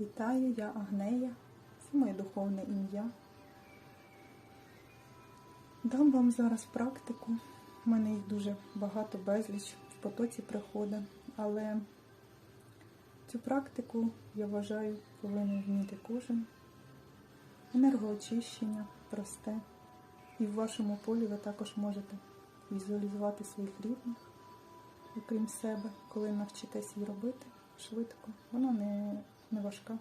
Вітаю, я Агнея, це моє духовне ім'я. Дам вам зараз практику. У мене їх дуже багато, безліч в потоці приходить, але цю практику, я вважаю, повинен вміти кожен. Енергоочищення просте. І в вашому полі ви також можете візуалізувати своїх рідних, окрім себе, коли навчитесь її робити швидко. Вона не, не важка.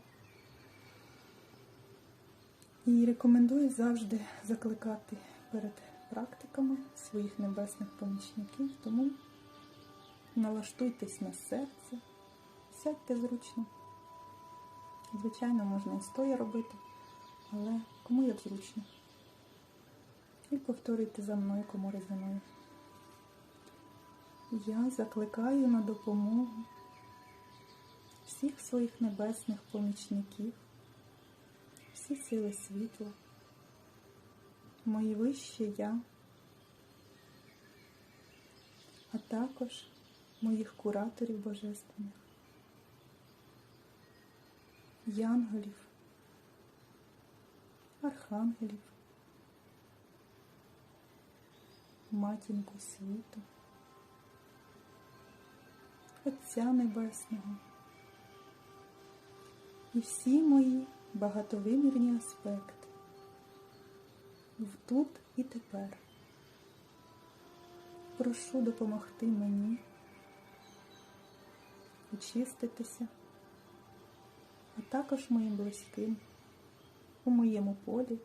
І рекомендую завжди закликати перед практиками своїх небесних помічників, тому налаштуйтесь на серце, сядьте зручно. Звичайно, можна і стоя робити, але кому як зручно. І повторюйте за мною, кому резонує. Я закликаю на допомогу всіх своїх небесних помічників, всі сили світла, мої вище я, а також моїх кураторів божественних, янголів, архангелів, матінку світу, Отця Небесного і всі мої багатовимірні аспекти в тут і тепер. Прошу допомогти мені очиститися, а також моїм близьким у моєму полі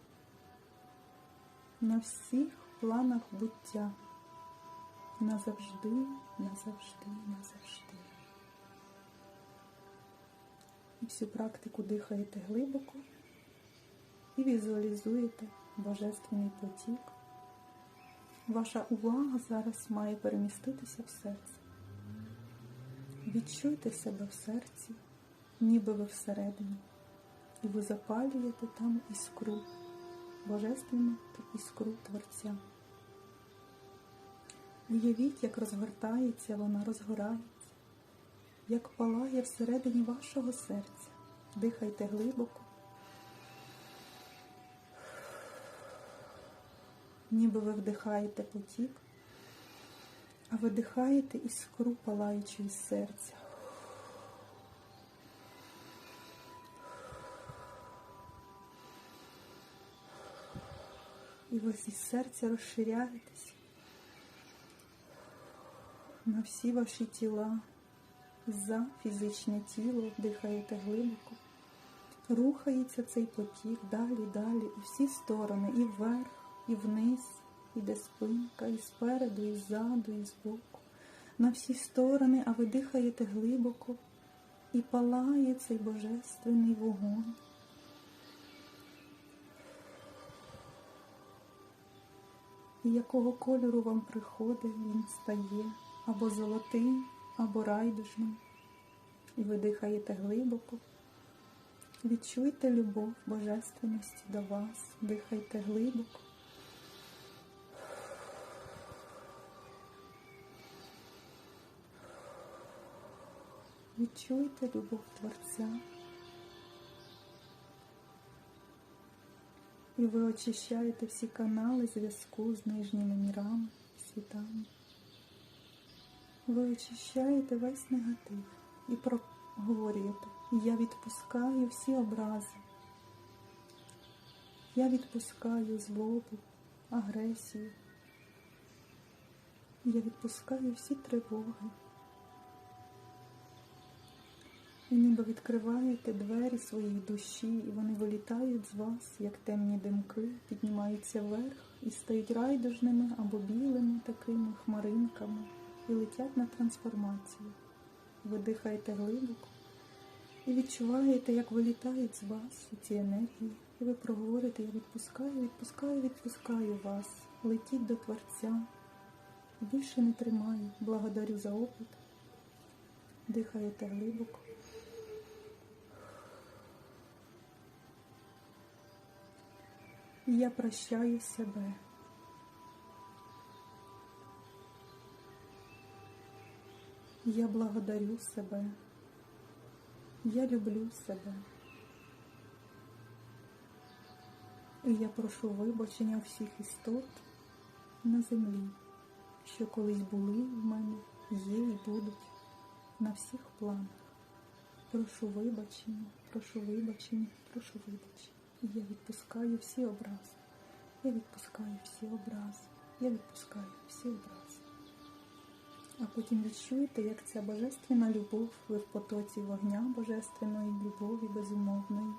на всіх планах буття назавжди, назавжди, назавжди. І всю практику дихаєте глибоко і візуалізуєте божественний потік. Ваша увага зараз має переміститися в серце. Відчуйте себе в серці, ніби ви всередині, і ви запалюєте там іскру, божественну іскру Творця. Уявіть, як розгортається вона, розгорається як палає всередині вашого серця. Дихайте глибоко, ніби ви вдихаєте потік, а видихаєте іскру палаючу із серця. І ви зі серця розширяєтесь на всі ваші тіла за фізичне тіло, дихаєте глибоко, рухається цей потік далі, далі, і всі сторони, і вверх, і вниз, іде спинка, і спереду, і ззаду, і збоку. На всі сторони, а ви дихаєте глибоко і палає цей божественний вогонь. І якого кольору вам приходить, він стає або золотий, або райдужним. І ви дихаєте глибоко. Відчуйте любов божественності до вас, дихайте глибоко. Відчуйте любов Творця. І ви очищаєте всі канали зв'язку з нижніми мірами, світами. Ви очищаєте весь негатив і проговорюєте. Я відпускаю всі образи. Я відпускаю злобу, агресію. Я відпускаю всі тривоги. І ніби відкриваєте двері своєї душі, і вони вилітають з вас, як темні димки, піднімаються вверх і стають райдужними або білими такими хмаринками і летять на трансформацію. Ви дихаєте глибоко і відчуваєте, як вилітають з вас ці енергії. І ви проговорите, я відпускаю, відпускаю, відпускаю вас. Летіть до Творця. Більше не тримаю. Благодарю за опит. Дихаєте глибоко. І я прощаю себе. Я благодарю себе. Я люблю себе. І я прошу вибачення всіх істот на землі, що колись були в мене, є і будуть на всіх планах. Прошу вибачення, прошу вибачення, прошу вибачення. Я відпускаю всі образи. Я відпускаю всі образи. Я відпускаю всі образи. А потім відчуєте, як ця божественна любов, ви в потоці вогня божественної любові безумовної.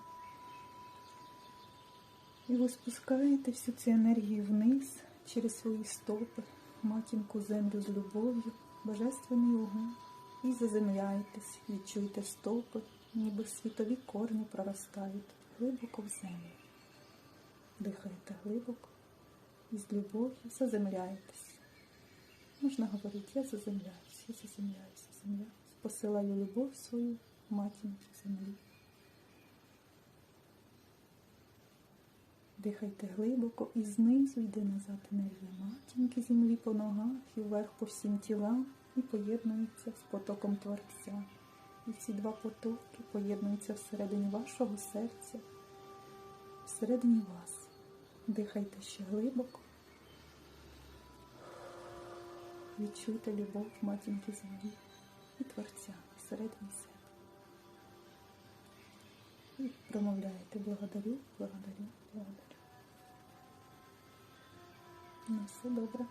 І ви спускаєте всю цю енергію вниз через свої стопи, матінку землю з любов'ю, божественний огонь. І заземляєтесь, відчуйте стопи, ніби світові корні проростають глибоко в землю. Дихаєте глибоко і з любов'ю заземляєтесь. Можна говорити, я заземляюсь, я заземляюсь, заземляюсь. Посилаю любов свою матінці землі. Дихайте глибоко і знизу йде назад енергія матінки землі по ногах і вверх по всім тілам і поєднується з потоком Творця. І ці два потоки поєднуються всередині вашого серця, всередині вас. Дихайте ще глибоко. Відчуйте любов матінки землі і Творця всередині себе. І промовляєте благодарю, благодарю, благодарю. На все добре.